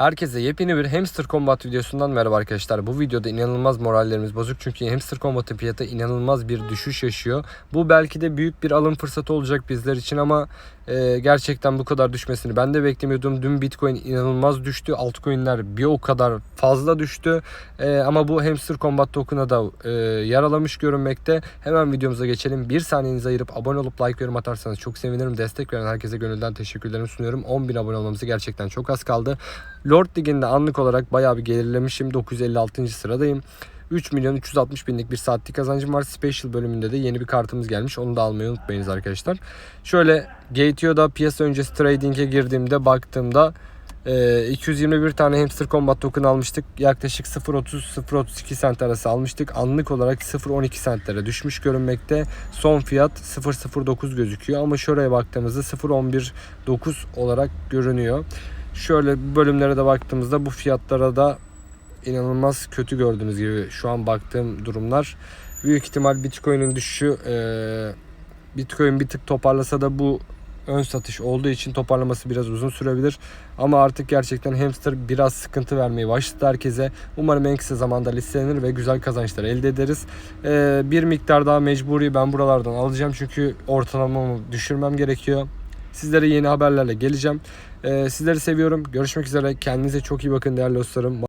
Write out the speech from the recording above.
Herkese yepyeni bir Hamster Combat videosundan merhaba arkadaşlar. Bu videoda inanılmaz morallerimiz bozuk çünkü Hamster Combat'ın fiyatı inanılmaz bir düşüş yaşıyor. Bu belki de büyük bir alım fırsatı olacak bizler için ama e, gerçekten bu kadar düşmesini ben de beklemiyordum. Dün Bitcoin inanılmaz düştü. Altcoin'ler bir o kadar fazla düştü. E, ama bu Hamster Combat token'a da e, yaralamış görünmekte. Hemen videomuza geçelim. Bir saniyenizi ayırıp abone olup like yorum atarsanız çok sevinirim. Destek veren herkese gönülden teşekkürlerimi sunuyorum. 10.000 abone olmamızı gerçekten çok az kaldı. Lord Ligi'nde anlık olarak bayağı bir gerilemişim. 956. sıradayım. 3 milyon 360 binlik bir saatlik kazancım var. Special bölümünde de yeni bir kartımız gelmiş. Onu da almayı unutmayınız arkadaşlar. Şöyle Gateo'da piyasa öncesi trading'e girdiğimde baktığımda e, 221 tane Hamster Combat token almıştık. Yaklaşık 0.30-0.32 sent arası almıştık. Anlık olarak 0.12 sentlere düşmüş görünmekte. Son fiyat 0.09 gözüküyor ama şuraya baktığımızda 0.11.9 olarak görünüyor. Şöyle bölümlere de baktığımızda bu fiyatlara da inanılmaz kötü gördüğünüz gibi şu an baktığım durumlar. Büyük ihtimal Bitcoin'in düşüşü e, Bitcoin bir tık toparlasa da bu ön satış olduğu için toparlaması biraz uzun sürebilir. Ama artık gerçekten hamster biraz sıkıntı vermeye başladı herkese. Umarım en kısa zamanda listelenir ve güzel kazançlar elde ederiz. E, bir miktar daha mecburi ben buralardan alacağım çünkü ortalamamı düşürmem gerekiyor. Sizlere yeni haberlerle geleceğim. Ee, sizleri seviyorum. Görüşmek üzere. Kendinize çok iyi bakın değerli dostlarım.